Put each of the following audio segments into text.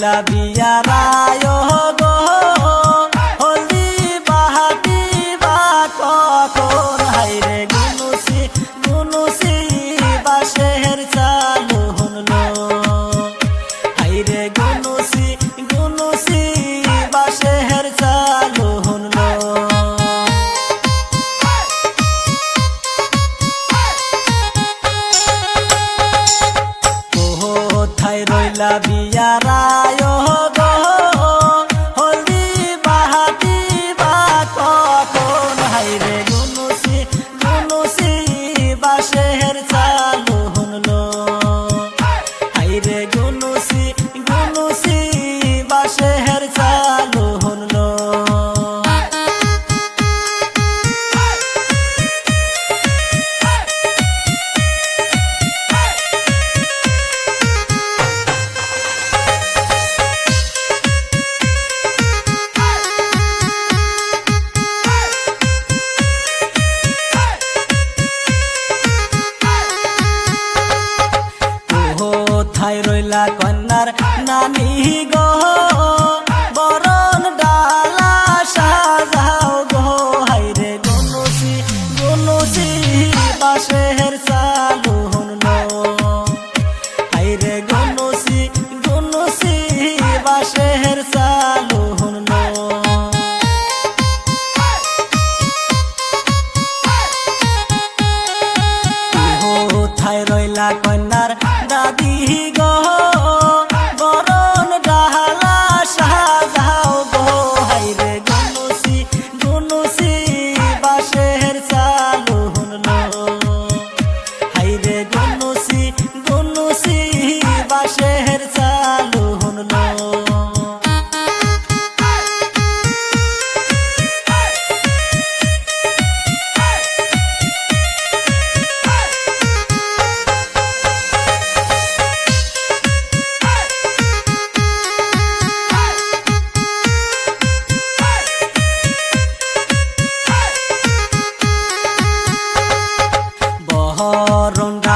ফুলা দিয়া রায় গো বাহাতি বা কখন? হাইরে গুনুসি গুনুসি বাসের চালু হলো হাইরে গুনুসি গুনুসি বাসের চালু হলো কোথায় কোথায় রইলা কন্যার নানি গো? বরণ ডালা সাজাও গো। হাইরে গনুসি গনুসি বাসের চালু হলো হাইরে গনুসি গনুসি বাসের চালু হলো কোথায় রইলা কন্যার ಈಗ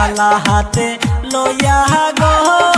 থালা হাতে লইয়া গো